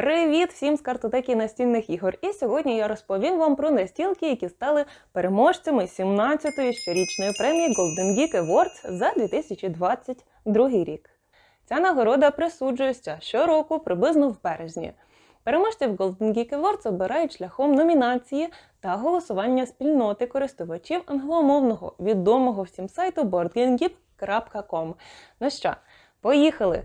Привіт всім з картотеки настільних ігор! І сьогодні я розповім вам про настілки, які стали переможцями 17-ї щорічної премії Golden Geek Awards за 2022 рік. Ця нагорода присуджується щороку приблизно в березні. Переможців Golden Geek Awards обирають шляхом номінації та голосування спільноти користувачів англомовного відомого всім сайту boardgamegip.com. Ну що, поїхали!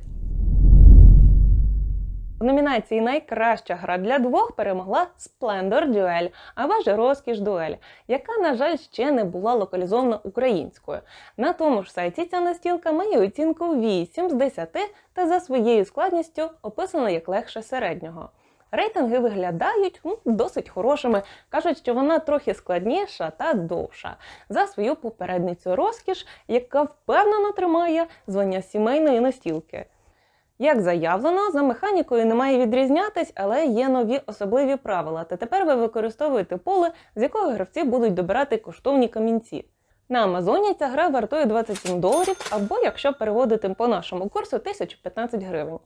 В номінації Найкраща гра для двох перемогла Splendor Duel або ж Розкіш Дуель, яка, на жаль, ще не була локалізована українською. На тому ж сайті ця настілка має оцінку 8 з 10 та за своєю складністю описана як легше середнього. Рейтинги виглядають ну, досить хорошими. Кажуть, що вона трохи складніша та довша за свою попередницю розкіш, яка впевнено тримає звання сімейної настілки. Як заявлено, за механікою не має відрізнятись, але є нові особливі правила. Та тепер ви використовуєте поле, з якого гравці будуть добирати коштовні камінці. На Амазоні ця гра вартує 27 доларів, або якщо переводити по нашому курсу 1015 гривень.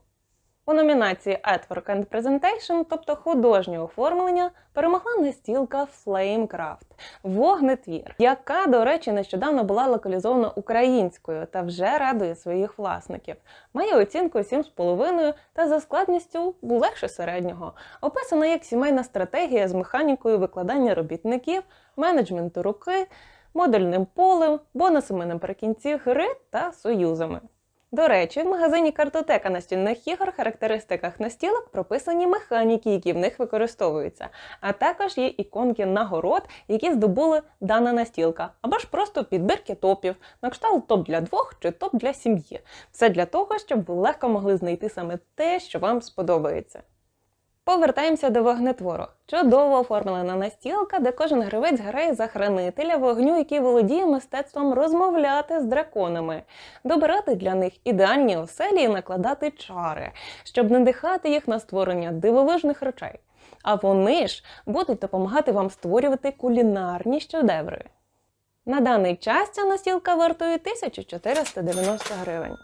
У номінації Artwork and Presentation, тобто художнє оформлення, перемогла настілка Flamecraft вогнетвір, яка, до речі, нещодавно була локалізована українською та вже радує своїх власників. Має оцінку 7,5 та за складністю легше середнього. Описана як сімейна стратегія з механікою викладання робітників, менеджменту руки, модульним полем, бонусами наприкінці гри та союзами. До речі, в магазині картотека настільних ігор характеристиках настілок прописані механіки, які в них використовуються, а також є іконки нагород, які здобули дана настілка, або ж просто підбірки топів, на кшталт топ для двох чи топ для сім'ї. Все для того, щоб ви легко могли знайти саме те, що вам сподобається. Повертаємося до вогнетвору. Чудово оформлена настілка, де кожен гравець грає за хранителя вогню, який володіє мистецтвом розмовляти з драконами, добирати для них ідеальні оселі і накладати чари, щоб надихати їх на створення дивовижних речей. А вони ж будуть допомагати вам створювати кулінарні щодеври. На даний час ця настілка вартує 1490 гривень.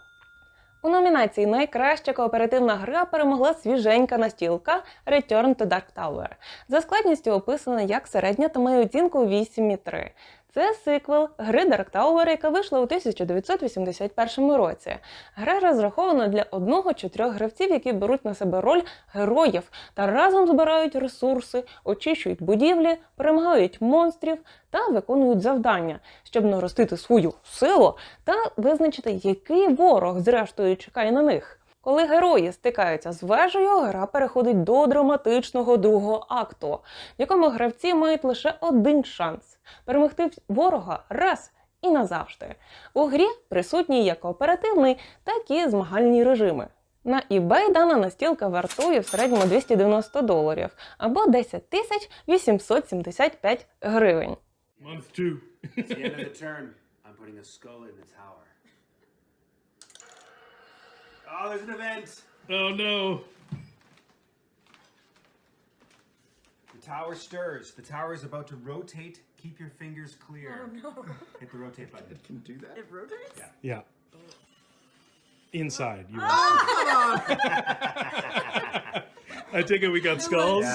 У номінації Найкраща кооперативна гра перемогла свіженька настілка Return to Dark Tower. За складністю описана як середня та має оцінку 8,3. Це сиквел гри Dark Tower, яка вийшла у 1981 році. Гра розрахована для одного чи трьох гравців, які беруть на себе роль героїв та разом збирають ресурси, очищують будівлі, перемагають монстрів та виконують завдання, щоб наростити свою силу та визначити, який ворог зрештою чекає на них. Коли герої стикаються з вежею, гра переходить до драматичного другого акту, в якому гравці мають лише один шанс перемогти ворога раз і назавжди. У грі присутні як кооперативний, так і змагальні режими. На eBay дана настілка вартує в середньому 290 доларів або 10 тисяч 875 гривень. Month two. At the end of the turn, I'm putting a skull in the tower. Oh, there's an event! Oh no. The tower stirs. The tower is about to rotate. Keep your fingers clear. Oh no. Hit the rotate button. It Can do that. It rotates? Yeah. Yeah. Inside. You. Oh, I take it we got skulls.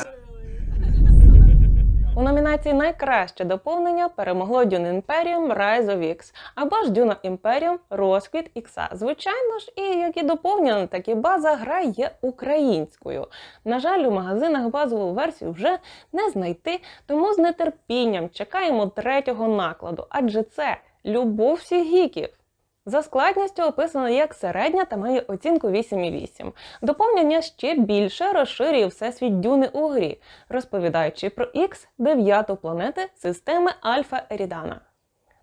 У номінації Найкраще доповнення перемогло Dune Imperium Rise of X або ж Dune Imperium Розквіт Ікса. Звичайно ж, і як і доповнена, так і база гра є українською. На жаль, у магазинах базову версію вже не знайти, тому з нетерпінням чекаємо третього накладу, адже це любов всіх гіків. За складністю описано як середня та має оцінку 8,8. Доповнення ще більше розширює всесвіт дюни у грі, розповідаючи про X, дев'яту планети системи Альфа Ерідана.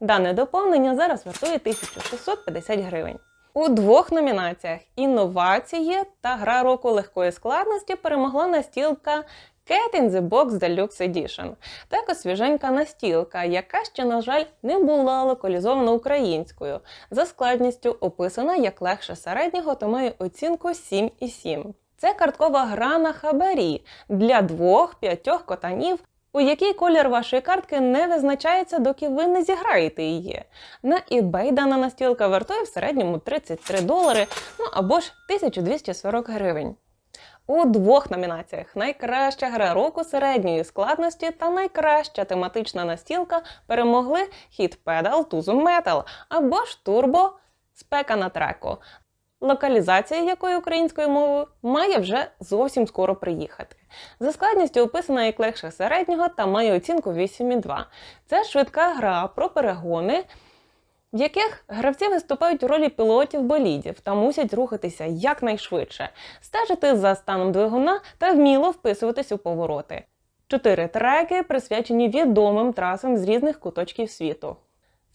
Дане доповнення зараз вартує 1650 гривень. У двох номінаціях інновації та гра року легкої складності перемогла настілка Cat in the Box Deluxe Edition. Також свіженька настілка, яка ще, на жаль, не була локалізована українською. За складністю описана як легше середнього, то має оцінку 7,7. Це карткова гра на хабарі для двох-п'ятьох котанів. У який колір вашої картки не визначається, доки ви не зіграєте її. На eBay дана настілка вартує в середньому 33 долари, ну або ж 1240 гривень. У двох номінаціях: найкраща гра року середньої складності та найкраща тематична настілка перемогли Hit Pedal to the Metal або ж Turbo Спека на треку, локалізація якої українською мовою має вже зовсім скоро приїхати. За складністю описана як легше середнього та має оцінку 8,2. Це швидка гра про перегони, в яких гравці виступають у ролі пілотів болідів та мусять рухатися якнайшвидше, стежити за станом двигуна та вміло вписуватись у повороти. Чотири треки присвячені відомим трасам з різних куточків світу.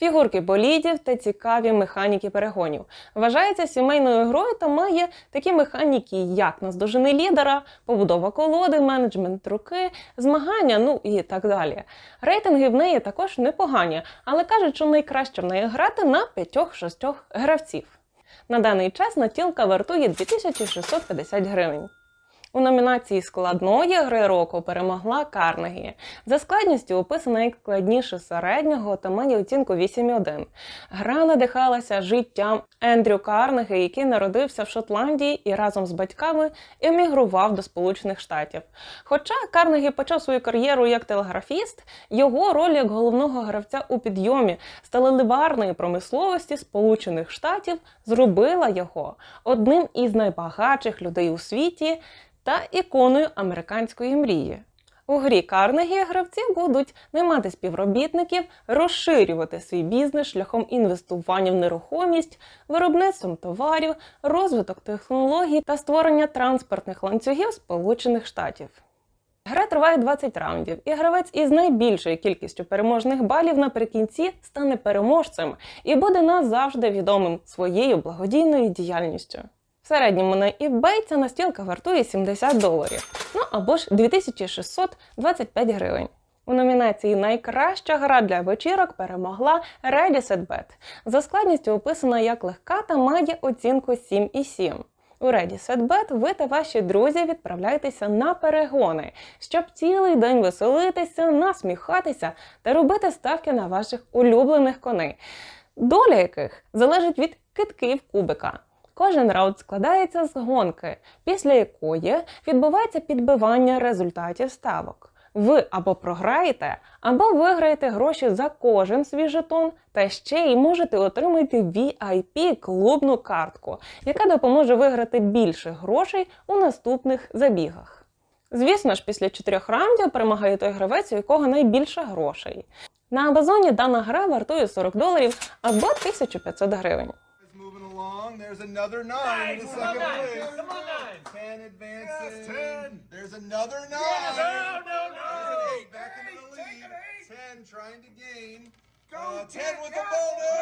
Фігурки болідів та цікаві механіки перегонів. Вважається сімейною грою та має такі механіки, як наздожени лідера, побудова колоди, менеджмент руки, змагання, ну і так далі. Рейтинги в неї також непогані, але кажуть, що найкраще в неї грати на 5-6 гравців. На даний час натілка вартує 2650 гривень. У номінації складної гри року перемогла Карнегі. За складністю описана як складніше середнього та має оцінку 8,1. Гра надихалася життям Ендрю Карнегі, який народився в Шотландії і разом з батьками емігрував до Сполучених Штатів. Хоча Карнегі почав свою кар'єру як телеграфіст, його роль як головного гравця у підйомі сталеливарної промисловості Сполучених Штатів зробила його одним із найбагатших людей у світі та іконою американської мрії. У грі Карнегі гравці будуть наймати співробітників, розширювати свій бізнес шляхом інвестування в нерухомість, виробництвом товарів, розвиток технологій та створення транспортних ланцюгів Сполучених Штатів. Гра триває 20 раундів, і гравець із найбільшою кількістю переможних балів наприкінці стане переможцем і буде назавжди відомим своєю благодійною діяльністю. В середньому на eBay ця настілка вартує 70 доларів, ну або ж 2625 гривень. У номінації Найкраща гра для вечірок перемогла Ready Set Bet. За складністю описана як легка та має оцінку 7,7. У Ready Bet ви та ваші друзі відправляєтеся на перегони, щоб цілий день веселитися, насміхатися та робити ставки на ваших улюблених коней, доля яких залежить від китків кубика. Кожен раунд складається з гонки, після якої відбувається підбивання результатів ставок. Ви або програєте, або виграєте гроші за кожен свій жетон, та ще й можете отримати VIP клубну картку, яка допоможе виграти більше грошей у наступних забігах. Звісно ж, після чотирьох раундів перемагає той гравець, у якого найбільше грошей. На Амазоні дана гра вартує 40 доларів або 1500 гривень. Along. There's another nine nine. in the second nine. place. Come on, nine. Ten advancing. Yes, ten. There's another nine. No, no, no. There's an eight back eight. into the lead. Ten trying to gain. Go, Uh, ten ten, with the bonus.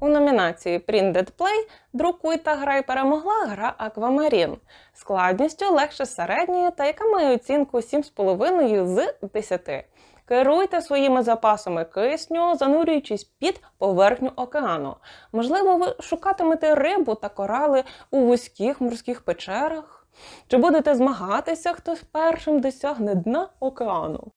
У номінації Printed Play Друкуй та грай перемогла гра Аквамарін складністю легше середньої та яка має оцінку 7,5 з 10. Керуйте своїми запасами кисню, занурюючись під поверхню океану. Можливо, ви шукатимете рибу та корали у вузьких морських печерах? Чи будете змагатися, хто першим досягне дна океану?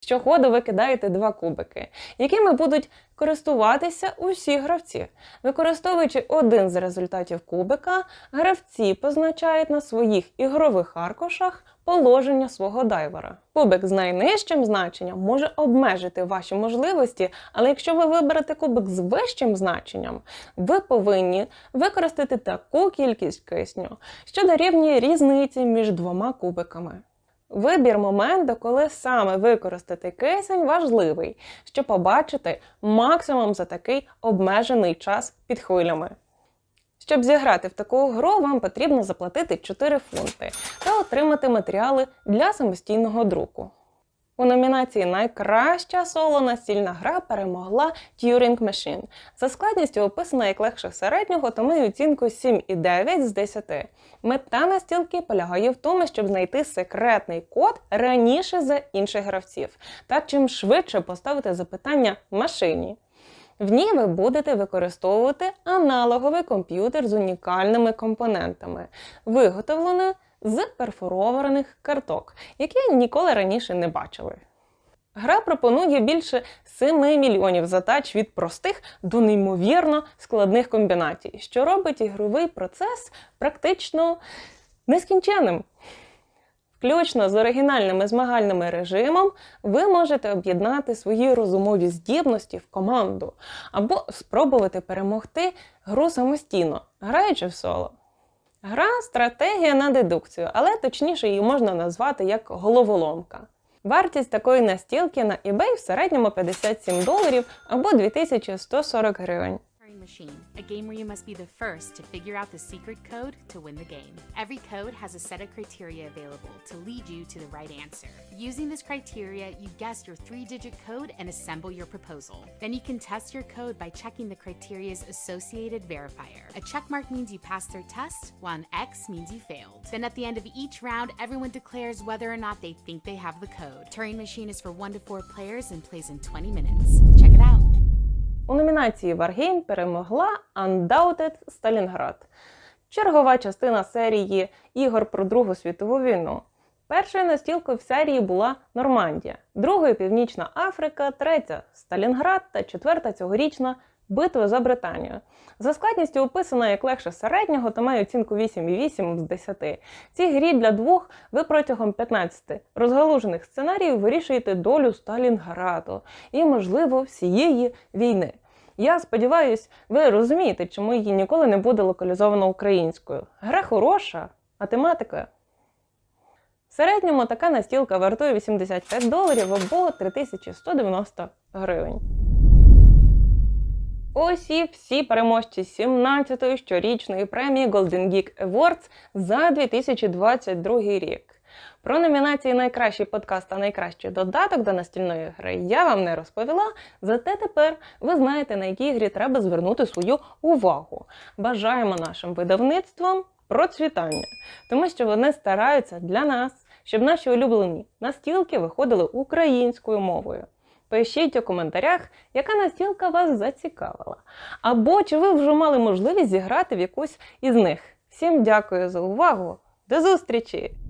Щоходу ви кидаєте два кубики, якими будуть користуватися усі гравці. Використовуючи один з результатів кубика, гравці позначають на своїх ігрових аркушах положення свого дайвера. Кубик з найнижчим значенням може обмежити ваші можливості, але якщо ви виберете кубик з вищим значенням, ви повинні використати таку кількість кисню, що дорівнює різниці між двома кубиками. Вибір моменту, коли саме використати кисень, важливий, щоб побачити максимум за такий обмежений час під хвилями. Щоб зіграти в таку гру, вам потрібно заплатити 4 фунти та отримати матеріали для самостійного друку. У номінації Найкраща соло настільна гра перемогла Turing Machine. За складністю описана як легше середнього, то має оцінку 7,9 з 10. Мета настілки полягає в тому, щоб знайти секретний код раніше за інших гравців, та чим швидше поставити запитання машині. В ній ви будете використовувати аналоговий комп'ютер з унікальними компонентами, виготовлений з перфорованих карток, які ніколи раніше не бачили. Гра пропонує більше 7 мільйонів задач від простих до неймовірно складних комбінацій, що робить ігровий процес практично нескінченним. Включно з оригінальними змагальними режимом, ви можете об'єднати свої розумові здібності в команду або спробувати перемогти гру самостійно, граючи в соло. Гра стратегія на дедукцію, але точніше її можна назвати як головоломка. Вартість такої настілки на eBay в середньому 57 доларів або 2140 гривень. Machine, a game where you must be the first to figure out the secret code to win the game. Every code has a set of criteria available to lead you to the right answer. Using this criteria, you guess your three digit code and assemble your proposal. Then you can test your code by checking the criteria's associated verifier. A check mark means you passed their test, while an X means you failed. Then at the end of each round, everyone declares whether or not they think they have the code. Turing Machine is for one to four players and plays in 20 minutes. У номінації Wargame перемогла Undoubted Сталінград. Чергова частина серії ігор про Другу світову війну. Першою настілкою в серії була Нормандія, другою Північна Африка, третя Сталінград та четверта цьогорічна Битва за Британію. За складністю описана як легше середнього та має оцінку 8,8 з 10. Цій грі для двох ви протягом 15 розгалужених сценаріїв вирішуєте долю Сталінграду і, можливо, всієї війни. Я сподіваюсь, ви розумієте, чому її ніколи не буде локалізовано українською. Гра хороша, а тематика. В середньому така настілка вартує 85 доларів або 3190 гривень. Ось і всі переможці 17-ї щорічної премії Golden Geek Awards за 2022 рік. Про номінації Найкращий подкаст та найкращий додаток до настільної гри я вам не розповіла, зате тепер ви знаєте, на якій грі треба звернути свою увагу. Бажаємо нашим видавництвам процвітання, тому що вони стараються для нас, щоб наші улюблені настілки виходили українською мовою. Пишіть у коментарях, яка настілка вас зацікавила. Або чи ви вже мали можливість зіграти в якусь із них. Всім дякую за увагу. До зустрічі!